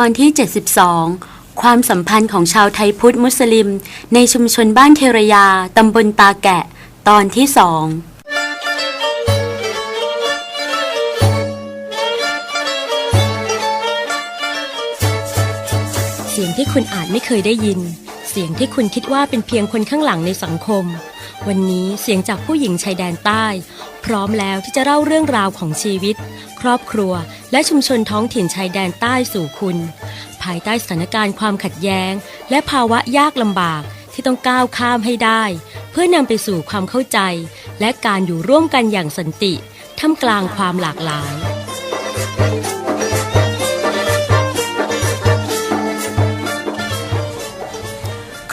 ตอนที่ 72 ความสัมพันธ์ของชาวไทยพุทธมุสลิม ในชุมชนบ้านเทรยา ตำบลตาแกะ ตอนที่สองเสียงที่คุณอาจไม่เคยได้ยิน เสียงที่คุณคิดว่าเป็นเพียงคนข้างหลังในสังคม วันนี้เสียงจากผู้หญิงชายแดนใต้ พร้อมแล้วที่จะเล่าเรื่องราวของชีวิต ครอบครัว และชุมชนท้องถิ่นชายแดนใต้สู่คุณ ภายใต้สถานการณ์ความขัดแย้ง และภาวะยากลำบากที่ต้องก้าวข้ามให้ได้ เพื่อนำไปสู่ความเข้าใจ และการอยู่ร่วมกันอย่างสันติท่ามกลางความหลากหลาย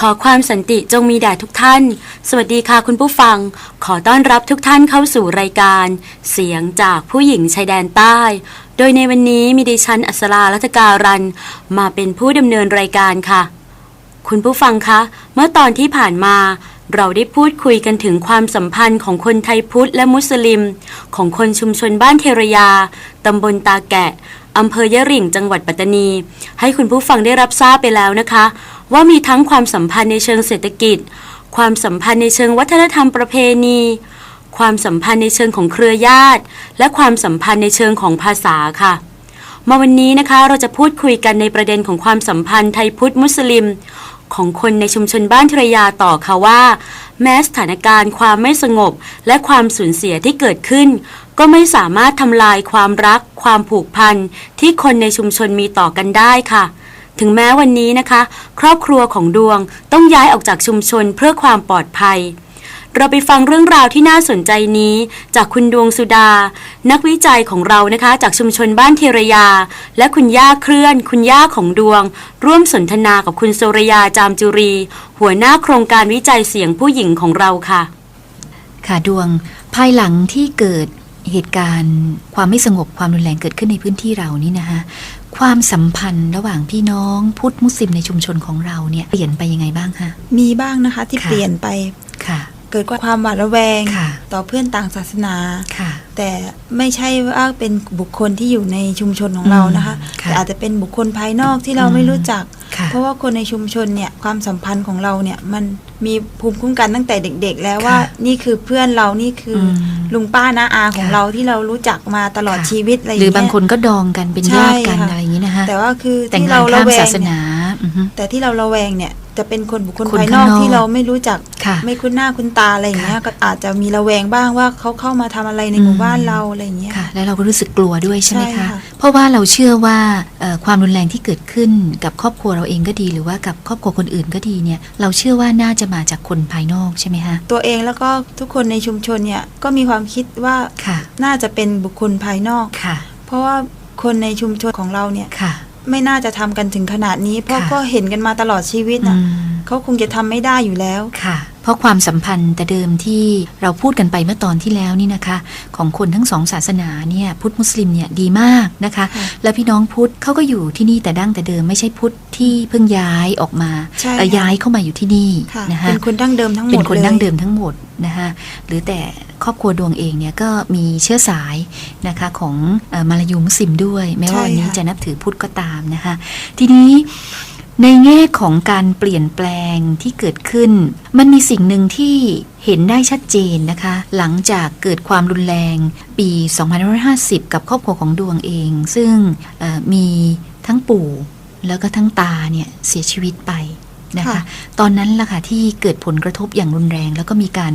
อความสันติจงมีแด่ทุกท่าน สวัสดีค่ะคุณผู้ฟัง ขอต้อนรับทุกท่านเข้าสู่รายการ เสียงจากผู้หญิงชายแดนใต้ โดยในวันนี้มีดิฉันอัศรารัตการัน มาเป็นผู้ดำเนินรายการค่ะ คุณผู้ฟังคะ เมื่อตอนที่ผ่านมาเราได้พูดคุยกันถึงความสัมพันธ์ของคนไทยพุทธและมุสลิม ของคนชุมชนบ้านเทรยา ตำบลตาแกะ อำเภอยะหริ่งจังหวัดปัตตานี ให้คุณผู้ฟังได้รับทราบไปแล้วนะคะ ว่ามีทั้งความสัมพันธ์ในเชิงเศรษฐกิจ ความสัมพันธ์ในเชิงวัฒนธรรมประเพณี ความสัมพันธ์ในเชิงของเครือญาติ และความสัมพันธ์ในเชิงของภาษาค่ะ มาวันนี้นะคะเราจะพูดคุยกันในประเด็นของความสัมพันธ์ไทยพุทธมุสลิม ของคนในชุมชนบ้านทรยาต่อค่ะว่า แม้สถานการณ์ความไม่สงบ และความสูญเสียที่เกิดขึ้นก็ไม่สามารถทำลายความรัก ความผูกพันที่คนในชุมชนมีต่อกันได้ค่ะ ถึงแม้วันนี้นะคะ ครอบครัวของดวงต้องย้ายออกจากชุมชนเพื่อความปลอดภัย เราไปฟังเรื่องราวที่น่าสนใจนี้ จากคุณดวงสุดา นักวิจัยของเรานะคะ จากชุมชนบ้านเทรยา และคุณย่าเคลื่อน คุณย่าของดวง ร่วมสนทนากับคุณโซรยาจามจุรี หัวหน้าโครงการวิจัยเสียงผู้หญิงของเราค่ะ ค่ะดวง ภายหลังที่เกิดเหตุการณ์ความไม่สงบความรุนแรงเกิดขึ้นในพื้นที่เรานี่นะคะ ความสัมพันธ์ระหว่างพี่น้องพุทธมุสลิมในชุมชนของเราเนี่ยเปลี่ยนไปยังไงบ้างคะ มีบ้างนะคะที่ค่ะ เปลี่ยนไป ค่ะ เกิดความหวาดระแวง ค่ะ ต่อเพื่อนต่างศาสนา ค่ะ แต่ไม่ใช่ว่าเป็นบุคคลที่อยู่ในชุมชนของเรานะคะอืมค่ะแต่อาจจะเป็นบุคคลภายนอกที่เราไม่รู้จักค่ะ เพราะว่าคนในชุมชนเนี่ยความสัมพันธ์ของเราเนี่ยมันมีภูมิคุ้มกันตั้งแต่เด็ก ๆ แล้วค่ะว่านี่คือเพื่อนเรานี่คืออมลุงป้าน้าอาของค่ะเราที่เรารู้จักมาตลอดค่ะชีวิตอะไรอย่าหรืงอบางเงี้ยคนก็ดองกันเป็นใช่ญาติกันค่ะอะไรอย่างนี้นะคะแต่ว่าคือแต่งที่งาเรานระข้ามแวศางสเนี่ยนาอือฮึแต่ที่เราระแวงเนี่ย จะเป็นคนบุคคลคนภายนข้าองกนอกที่เราไม่รู้จักค่ะไม่คุ้นหน้าคุ้นตาอะไรอย่างเงี้ยค่ะก็อาจจะมีระแวงบ้างว่าเขาเข้ามาทำอะไรในหมู่บ้านเราอะไรอย่างเงี้ยค่ะแล้วเราก็รู้สึกกลัวด้วยใช่ไหมใช่คะค่ะเพราะว่าเราเชื่อว่าเอ่อความรุนแรงที่เกิดขึ้นกับครอบครัวเราเองก็ดี หรือว่ากับครอบครัวคนอื่นก็ดีเนี่ย เราเชื่อว่าน่าจะมาจากคนภายนอกใช่ไหมคะตัวเองแล้วก็ทุกคนในชุมชนเนี่ยก็มีความคิดว่าค่ะน่าจะเป็นบุคคลภายนอกค่ะ เพราะว่าคนในชุมชนของเราเนี่ยค่ะ ไม่น่าจะทำกันถึงขนาดนี้ เพราะค่ะก็เห็นกันมาตลอดชีวิตอืน่ะมเขาคงจะทำไม่ได้อยู่แล้วค่ะ เพราะความสัมพันธ์แต่เดิมที่เราพูดกันไปเมื่อตอนที่แล้วนี่นะคะ ของคนทั้งสองศาสนาเนี่ยพุทธมุสลิมเนี่ยดีมากนะคะค่ะแล้วพี่น้องพุทธเขาก็อยู่ที่นี่แต่ดั้งแต่เดิมไม่ใช่พุทธที่เพิ่งย้ายออกมาใช่เอ่อค่ะย้ายเข้ามาอยู่ที่นี่ค่ะนะคะเป็นคนดั้งเดิมทั้งหมดเป็นคนลยดั้งเดิมทั้งหมดนะคะหรือแต่ ครอบครัวดวงเองเนี่ยก็มีเชื้อสายนะคะของเออมาลายูมุสลิมด้วย แม้ว่าวันนี้ใช่ค่ะจะนับถือพุทธก็ตามนะคะ ทีนี้ในแง่ของการเปลี่ยนแปลงที่เกิดขึ้น มันมีสิ่งหนึ่งที่เห็นได้ชัดเจนนะคะ หลังจากเกิดความรุนแรงปี 2550 กับครอบครัวของดวงเอง ซึ่งเอ่อมีทั้งปู่แล้วก็ทั้งตาเนี่ยเสียชีวิตไปนะคะค่ะตอนนั้นล่ะค่ะที่เกิดผลกระทบอย่างรุนแรง แล้วก็มีการ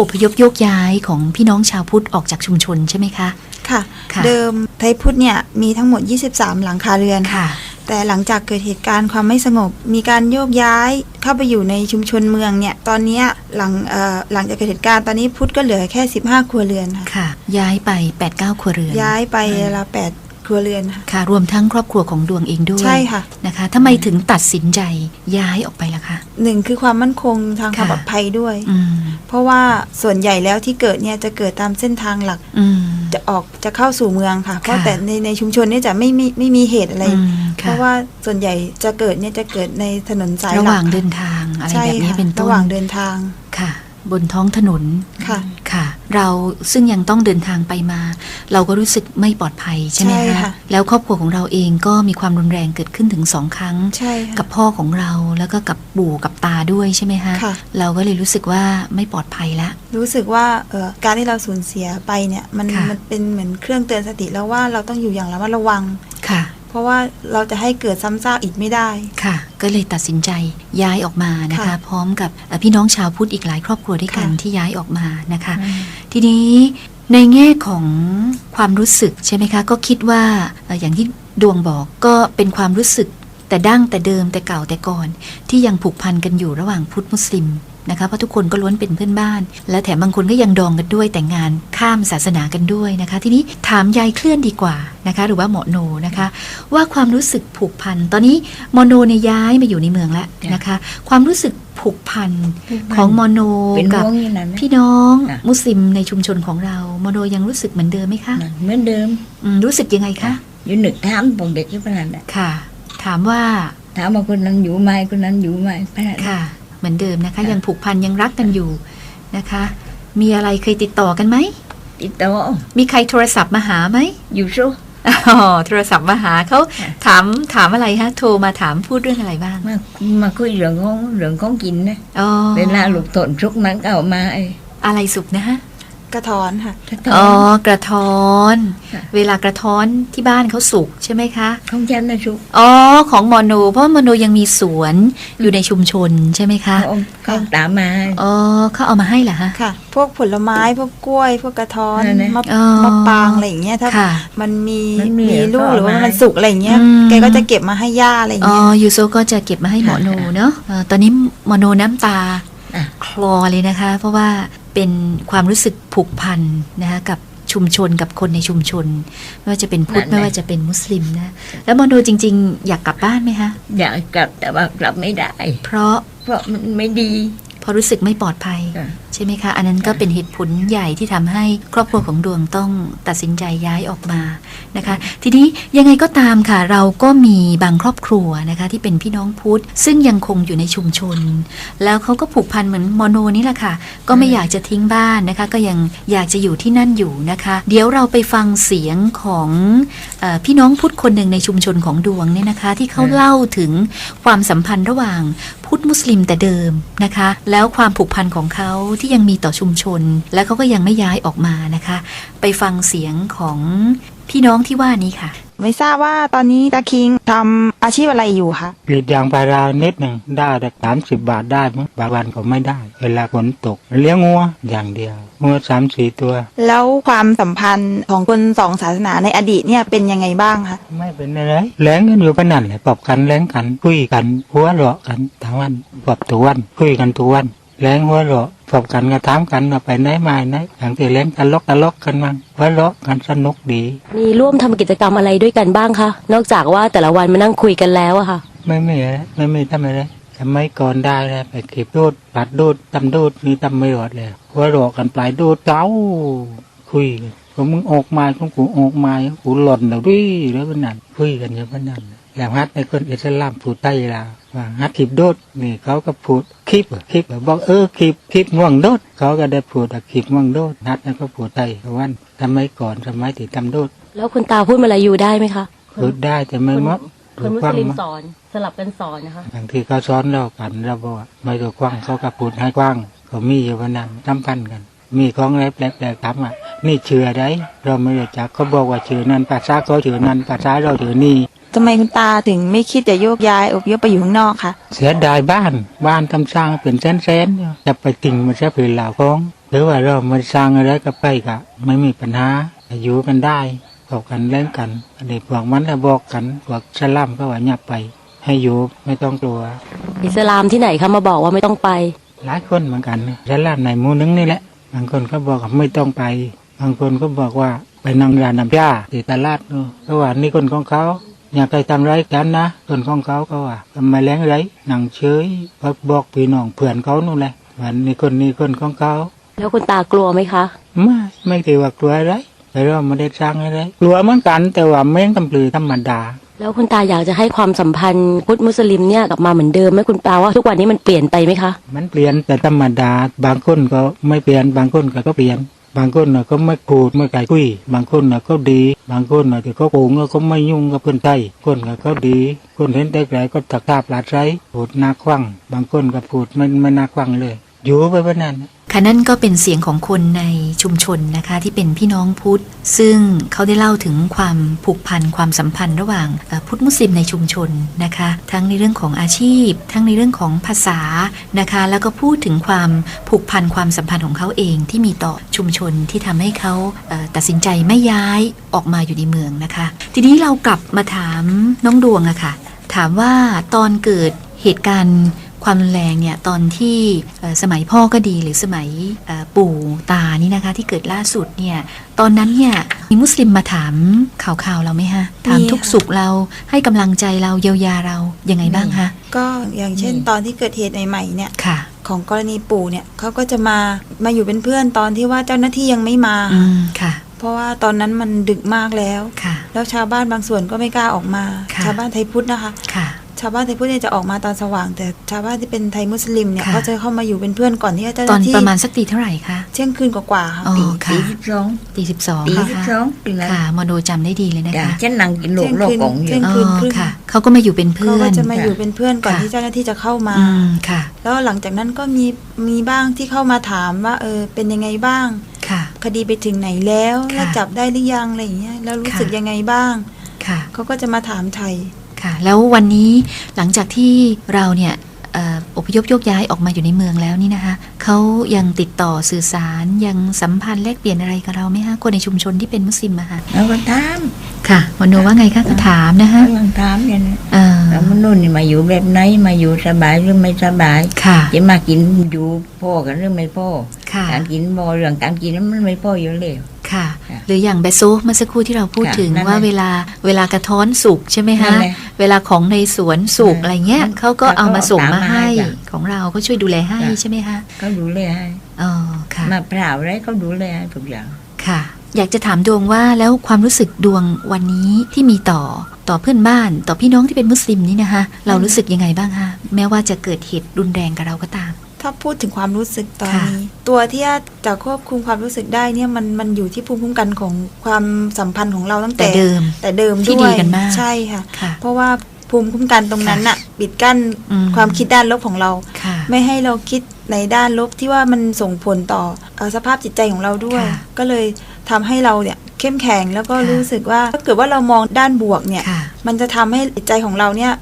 อพยพโยกย้ายของพี่น้องชาวพุทธออกจากชุมชนใช่ไหมคะค่ะค่ะ เดิมไทยพุทธเนี่ยมีทั้งหมด 23 หลังคาเรือนค่ะ แต่หลังจากเกิดเหตุการณ์ความไม่สงบ มีการโยกย้ายเข้าไปอยู่ในชุมชนเมืองเนี่ยตอนเนี้ยหลังเอ่อหลังจากเกิดเหตุการณ์ตอนนี้พุทธก็เหลือแค่ 15 ครัวเรือนค่ะค่ะย้ายไป 8-9 ครัวเรือน ย้ายไปละแปด ครัวเรือนค่ะ ค่ะ รวมทั้งครอบครัวของดวงเองด้วยใช่ค่ะ นะคะทำไมถึงตัดสินใจย้ายออกไปล่ะคะ หนึ่งคือความมั่นคงทางความค่ะ ปลอดภัยด้วย อืมเพราะว่าส่วนใหญ่แล้วที่เกิดเนี่ยจะเกิดตามเส้นทางหลัก อืม จะออกจะเข้าสู่เมืองค่ะ เพราะค่ะแต่ในในชุมชนเนี่ยจะไม่มีไม่มีเหตุอะไร อืมเพค่ะ ราะว่าส่วนใหญ่จะเกิดเนี่ยจะเกิดในถนนสายระหหลัว่ากงเดินทางอะไรใช่แบบนี้ค่ะเป็นต้นระหว่างเดินทาง ค่ะ บนท้องถนนค่ะ ค่ะ เราซึ่งยังต้องเดินทางไปมา เราก็รู้สึกไม่ปลอดภัยใช่ไหมใช่คะค่ะ แล้วครอบครัวของเราเองก็มีความรุนแรงเกิดขึ้นถึงสองครั้ง ใช่ค่ะ กับพ่อของเราแล้วก็กับปู่กับตาด้วยใช่ไหมคะค่ะ เราก็เลยรู้สึกว่าไม่ปลอดภัยละ รู้สึกว่าเอ่อการที่เราสูญเสียไปเนี่ยมันค่ะ มันเป็นเหมือนเครื่องเตือนสติแล้วว่าเราต้องอยู่อย่างระมัดระวัง ค่ะเพ ราะว่าเราจะให้เกิดซ้ำซากอีกไม่ได้ค่ะ ก็เลยตัดสินใจย้ายออกมานะคะค่ะพร้อมกับเอ่อพี่น้องชาวพุทธอีกหลายครอบครัวด้วยกันค่ะที่ย้ายออกมานะคะ ทีนี้ในแง่ของความรู้สึกใช่ไหมคะ ก็คิดว่าเอ่ออย่างที่ดวงบอกก็เป็นความรู้สึกแต่ดั้งแต่เดิมแต่เก่าแต่ก่อน ที่ยังผูกพันกันอยู่ระหว่างพุทธมุสลิม นะคะเพราะทุกคนก็ล้วนเป็นเพื่อนบ้าน และแถมบางคนก็ยังดองกันด้วยแต่งงานข้ามศาสนากันด้วยนะคะ ทีนี้ถามยายเคลื่อนดีกว่านะคะหรือว่าหมอโนนะคะ ว่าความรู้สึกผูกพัน ตอนนี้มโนเนี่ยย้ายมาอยู่ในเมืองแล้วนะคะ ความรู้สึกผูกพันของมโนเป็นกับห่วงอย่างนั้นนะพี่น้องค่ะมุสลิมในชุมชนของเราโมโนยังรู้สึกเหมือนเดิมไหมคะน่ะเหมือนเดิมอืมรู้สึกยังไงคะอยู่หนึกถามผมเด็กที่พนันน่ะค่ะ ถามว่าถามว่าคนนั้นอยู่ไหมคนนั้นอยู่ไหมพนันค่ะ เหมือนเดิมนะคะค่ะยังผูกพันยังรักกันอยู่นะคะ มีอะไรเคยติดต่อกันไหมติดต่อมีใครโทรศัพท์มาหาไหมอยู่โซ่อ๋อโทรศัพท์มาหาเขาค่ะถามถามอะไรฮะ โทรมาถามพูดเรื่องอะไรบ้าง มามาคุยเรื่องของเรื่องของกินนะอ๋อเวลาลูกตนชุกมันก็เอามาไอ้อะไรสุกนะฮะ กระถอนค่ะถ้าตออ๋อนกระท้อน ค่ะ เวลากระท้อนที่บ้านเขาสุกใช่ไหมคะของฉันนะชุกอ๋อของมโน เพราะมโนยังมีสวนอยู่ในชุมชนใช่ไหมคะเขาเขาตามมา อ๋อเขาเอามาให้เหรอฮะ ค่ะ พวกผลไม้พวกกล้วย พวกกระท้อนนั่นนะมะอ๋อมะปรางอะไรอย่างเงี้ยถ้าค่ะมันมีมันมีมีลูกก็หรือว่าเอามามันสุกอะไรอย่างเงี้ยอืม แกก็จะเก็บมาให้ย่าอะไรอย่างอ๋อเงี้ยยูโซก็จะเก็บมาให้หมอโนเนาะเอ่อตอนนี้หมอโนน้ำตาอะ คลอเลยนะคะ เพราะว่า เป็นความรู้สึกผูกพันนะคะกับชุมชนกับคนในชุมชน ไม่ว่าจะเป็นพุทธนั่นแหละไม่ว่าจะเป็นมุสลิมนะ แล้วหมอโนจริง ๆ อยากกลับบ้านไหมคะอยากกลับแต่ว่ากลับไม่ได้ เพราะเพราะมันไม่ดีเพราะรู้สึกไม่ปลอดภัยค่ะใช่ไหมคะ อันนั้นก็เป็นเหตุผลใหญ่ที่ทำให้ครอบครัวของดวงต้องตัดสินใจย้ายออกมานะคะ ทีนี้ยังไงก็ตามค่ะ เราก็มีบางครอบครัวนะคะที่เป็นพี่น้องพุทธ ซึ่งยังคงอยู่ในชุมชน แล้วเขาก็ผูกพันเหมือนมโนนี่แหละค่ะ ก็ไม่อยากจะทิ้งบ้านนะคะ ก็ยังอยากจะอยู่ที่นั่นอยู่นะคะ เดี๋ยวเราไปฟังเสียงของเออพี่น้องพุทธคนหนึ่งในชุมชนของดวงเนี่ยนะคะ ที่เขาเล่าถึงความสัมพันธ์ระหว่าง พุทธมุสลิมแต่เดิมนะคะ แล้วความผูกพันของเขาที่ยังมีต่อชุมชน และเขาก็ยังไม่ย้ายออกมานะคะ ไปฟังเสียงของพี่น้องที่ว่านี้ค่ะ ไม่ทราบว่าตอนนี้ตาคิงทำอาชีพอะไรอยู่คะกรีดยางพารานิดหนึ่งได้แต่สามสิบบาทได้มั้งบางวันก็ไม่ได้ เวลาฝนตก เลี้ยงงัวอย่างเดียวงัวสามสี่ตัว แล้วความสัมพันธ์ของคนสองศาสนาในอดีตเนี่ยเป็นยังไงบ้างคะไม่เป็นอะไรแล้งกันอยู่ปะนั่นแหละปอบกันแล้งกันคุยกันหัวเราะกันทั้งวันปอบทุกวันคุยกันทุกวัน แล้งหัวเราะปอบกันก็ถามกันว่าไปไหนมาไหนอย่างที่แล้งตลกตลกกันมั่งหัวเราะกันสนุกดี มีร่วมทำกิจกรรมอะไรด้วยกันบ้างคะนอกจากว่าแต่ละวันมานั่งคุยกันแล้วอะค่ะ ไม่มีอะไรไม่มีทำอะไรสมัยก่อนได้เลยไปเก็บดูดปัดดูดตำดูดนี่ตำไม่รอดเลยหัวเราะกันปลายดูดเก้าคุยกันผมมึงออกมาของกูออกมาของกูหล่นแล้วดิแล้วก็นั่นคุยกันอย่างนั้น แล้วฮัดในคนอิสลามพูดไทยลาวว่าฮัดคลิปโดดนี่เขาก็พูดคลิปเหรอคลิปเหรอบอกเออคลิปคลิปง่วงโดดเขาก็ได้พูดว่าคลิปง่วงโดดฮัดนั่นก็พูดไทยวันสมัยก่อนสมัยที่ทำโดด แล้วคุณตาพูดมาลายูได้ไหมคะพูดได้แต่ไม่เหมาะคนมุฟัสงลิมมั้ยสอนสลับกันสอนนะคะบางทีเขาสอนเรากันเราบอกว่าไม่ถูกกว้างเขาก็พูดให้กว้างเขามีอยู่วันนั้นทำพันกัน มีของอะไรแปลกๆถามอะนี่เชื่อได้ เราไม่รู้จักเขาบอกว่าชื่อนั้นภาษาเขาชื่อนั้นภาษาเราชื่อนี่ ทำไมคุณตาถึงไม่คิดจะโยกย้ายอพยพไปอยู่ข้างนอกคะเสียดายบ้านบ้านทำสร้างเป็นแสนๆอยู่จะไปติ่งมันจะเป็นเหล่าของหรือว่าเรามาสร้างอะไรก็ไปกะไม่มีปัญหาอยู่กันได้บอกกันเล่นกันอันนี้พวกมันแล้วบอกกันพวกสลัมก็ว่าอย่าไป ให้อยู่ไม่ต้องกลัว อิสลามที่ไหนคะมาบอกว่าไม่ต้องไป หลายคนเหมือนกันนะร้านในหมูนึงนี่แหละบางคนก็บอกว่าไม่ต้องไป บางคนก็บอกว่าไปนั่งร้านน้ำยาที่ตลาดนู่นก็ว่านี่คนของเขา อยากไปทำไรกันนะคนของเขาก็ว่าทำไมแรงไรนั่งเฉยก็บอกพี่น้องเพื่อนเขานู่นแหละวันนี้คนนี้คนของเขาแล้วคุณตากลัวไหมคะไม่ไม่ถือว่ากลัวอะไรแต่เราไม่ได้สร้างอะไรกลัวเหมือนกันแต่ว่าไม่กำปลือธรรมดา แล้วคุณตาอยากจะให้ความสัมพันธ์พุทธมุสลิมเนี่ยกลับมาเหมือนเดิมไหมคุณตาว่าทุกวันนี้มันเปลี่ยนไปไหมคะ มันเปลี่ยนแต่ธรรมดาบางคนก็ไม่เปลี่ยนบางคนก็ก็เปลี่ยน บางคนน่ะก็ไม่พูดไม่ไก่คุยบางคนน่ะก็ดี บางคนน่ะที่เขาโกงก็ไม่ยุ่งกับเพื่อนไทยคนก็เขาดี คนเห็นได้ไกลก็ตักร้าปลาดไรพูดนาควังบางคนก็พูดไม่ไม่นาควังเลย อยู่ไปนั้นค่ะนั่นก็เป็นเสียงของคนในชุมชนนะคะที่เป็นพี่น้องพุทธ ซึ่งเขาได้เล่าถึงความผูกพันความสัมพันธ์ระหว่างพุทธมุสลิมในชุมชนนะคะ ทั้งในเรื่องของอาชีพ ทั้งในเรื่องของภาษานะคะ แล้วก็พูดถึงความผูกพันความสัมพันธ์ของเขาเองที่มีต่อชุมชนที่ทำให้เขาตัดสินใจไม่ย้ายออกมาอยู่ในเมืองนะคะ ทีนี้เรากลับมาถามน้องดวงอะค่ะถามว่าตอนเกิดเหตุการณ์ ความรุนแรงเนี่ยตอนที่เอ่อสมัยพ่อก็ดีหรือสมัยเอ่อปู่ตานี่นะคะ ที่เกิดล่าสุดเนี่ยตอนนั้นเนี่ยมีมุสลิมมาถามข่าวๆเราไหมฮะถามมีทุกค่ะสุขเราให้กำลังใจเราเยียวยาเรายังไงบ้างคะก็อย่างเช่นอืมตอนที่เกิดเหตุใหม่ๆเนี่ยค่ะของกรณีปู่เนี่ยเขาก็จะมามาอยู่เป็นเพื่อนตอนที่ว่าเจ้าหน้าที่ยังไม่มาอืมค่ะ เพราะว่าตอนนั้นมันดึกมากแล้วค่ะแล้วชาวบ้านบางส่วนก็ไม่กล้าออกมาค่ะชาวบ้านไทยพุทธนะคะค่ะชาวบ้านไทยพุทธเนี่ยจะออกมาตอนสว่าง แต่ชาวบ้านที่เป็นไทยมุสลิมเนี่ยค่ะเขาจะเข้ามาอยู่เป็นเพื่อนก่อนที่เจ้าหตอนน้าที่ประมาณสักตีเท่าไหร่คะเที่ยงคืนกว่าๆค่ะ อ๋อตีค่ะตีสิบสองตีสิบสองตีค่ะสิบสองตีนั้นค่ะมโนจำได้ดีเลยนะจ้ะคะฉันนั่งกินโลกโลกกองอยู่เที่ยงอ๋คืนอครึ่งค่ะเขาก็มาอยู่เป็นเพื่เขาอก็น จะมาอยู่เป็นเพื่อนก่อนค่ะ ที่เจ้าหน้าที่จะเข้ามา อืมค่ะ แล้วหลังจากนั้นก็มีมีบ้างที่เข้ามาถามว่าเออเป็นยังไงบ้าง ค่ะ คดีไปถึงไหนแล้วค่ะแล้วจับได้หรือยังอะไรอย่างเงี้ยแล้วรู้สึกค่ะยังไงบ้างค่ะ เขาก็จะมาถามไทย ค่ะ แล้ววันนี้หลังจากที่เราเนี่ยเอ่ออพยพโยกย้ายออกมาอยู่ในเมืองแล้วนี่นะคะเขายังติดต่อสื่อสารยังสัมพันธ์แลกเปลี่ยนอะไรกับเราไหมคะคนในชุมชนที่เป็นมุสลิมอะคะแล้วก็ถามค่ะมโนว่าไงคะก็ถามนะคะกำลังถามกันนะเออแล้วมันนู่นนี่มาอยู่แบบไหนมาอยู่สบายหรือไม่สบายค่ะจะมากินอยู่พ่อกันหรือไม่พ่อค่ะการกินบ่เรื่องการกินนั้นมันไม่พ่ออยู่เลยค่ะค่ะ หรืออย่างเบโซเมื่อสักครู่ที่เราพูดค่ะถึงนั่นแหละว่าเวลาเวลากระท้อนสุกใช่ไหมนั่คะนแหละเวลาของในสวนสุกค่ะอะไรเงี้ยมันเขาก็เอามาส่งมาเขาก็เอาให้มาให้จ้ะของเราก็ช่วยดูแลให้จ้ะใช่ไหมคะเขาดูแลให้อ๋อค่ะมะพร้าวอะไรเขาดูแลให้ทุกอย่างค่ะ อยากจะถามดวงว่าแล้วความรู้สึกดวงวันนี้ที่มีต่อต่อเพื่อนบ้านต่อพี่น้องที่เป็นมุสลิมนี่นะคะเรารู้สึกยังไงบ้างคะแม้ว่าจะเกิดเหตุรุนแรงกับเราก็ตาม ถ้าพูดถึงความรู้สึกตอนค่ะนี้ ตัวที่จะควบคุมความรู้สึกได้เนี่ยมันมันอยู่ที่ภูมิคุ้มกันของความสัมพันธ์ของเราตั้งแต่แต่เดิม แต่เดิมที่ด้วยดีกันมากใช่ค่ะค่ะ เพราะว่าภูมิคุ้มกันตรงนั้นน่ะปิดกั้นอืมความคิดด้านลบของเราค่ะไม่ให้เราคิดในด้านลบที่ว่ามันส่งผลต่อเอ่อสภาพจิตใจของเราด้วยค่ะก็เลยทำให้เราเนี่ยเข้มแข็งแล้วก็ค่ะรู้สึกว่าถ้าเกิดว่าเรามองด้านบวกเนี่ยค่ะมันจะทำให้จิตใจของเราเนี่ยค่ะ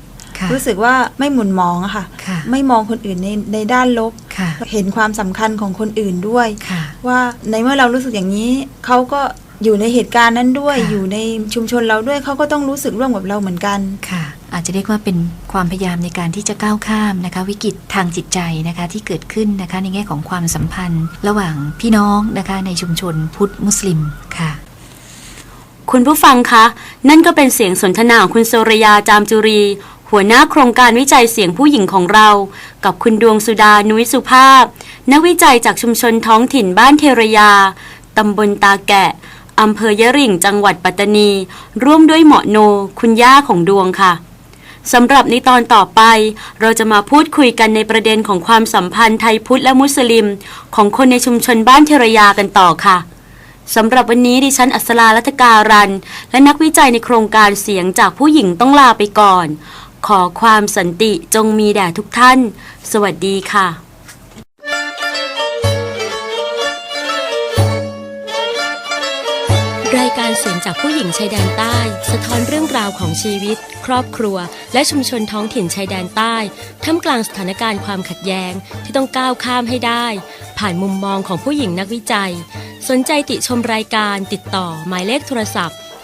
รู้สึกว่าไม่หมุนมองอะค่ะค่ะ ไม่มองคนอื่นในในด้านลบค่ะเห็นความสำคัญของคนอื่นด้วยค่ะว่าในเมื่อเรารู้สึกอย่างนี้เขาก็อยู่ในเหตุการณ์นั้นด้วยค่ะอยู่ในชุมชนเราด้วยเขาก็ต้องรู้สึกร่วมกับเราเหมือนกันค่ะอาจจะเรียกว่าเป็นความพยายามในการที่จะก้าวข้ามนะคะ วิกฤตทางจิตใจนะคะที่เกิดขึ้นนะคะในแง่ของความสัมพันธ์ ระหว่างพี่น้องนะคะในชุมชนพุทธมุสลิมค่ะ คุณผู้ฟังคะ นั่นก็เป็นเสียงสนทนาของคุณโซรยาจามจุรี หัวหน้าโครงการวิจัยเสียงผู้หญิงของเรา กับคุณดวงสุดานุ้ยสุภาพ นักวิจัยจากชุมชนท้องถิ่นบ้านเทรยา ตำบลตาแกะอำเภอยะริ่งจังหวัดปัตตานี ร่วมด้วยเหมาะโน คุณย่าของดวงค่ะสำหรับในตอนต่อไป เราจะมาพูดคุยกันในประเด็นของความสัมพันธ์ไทยพุทธและมุสลิม ของคนในชุมชนบ้านเทรยากันต่อค่ะสำหรับวันนี้ดิฉันอัศรารัตการัน และนักวิจัยในโครงการเสียงจากผู้หญิงต้องลาไปก่อน ขอความสันติจงมีแด่ทุกท่าน สวัสดีค่ะรายการเสียงจากผู้หญิงชายแดนใต้ สะท้อนเรื่องราวของชีวิต ครอบครัว และชุมชนท้องถิ่นชายแดนใต้ท่ามกลางสถานการณ์ความขัดแย้งที่ต้องก้าวข้ามให้ได้ ผ่านมุมมองของผู้หญิงนักวิจัย สนใจติชมรายการติดต่อหมายเลขโทรศัพท์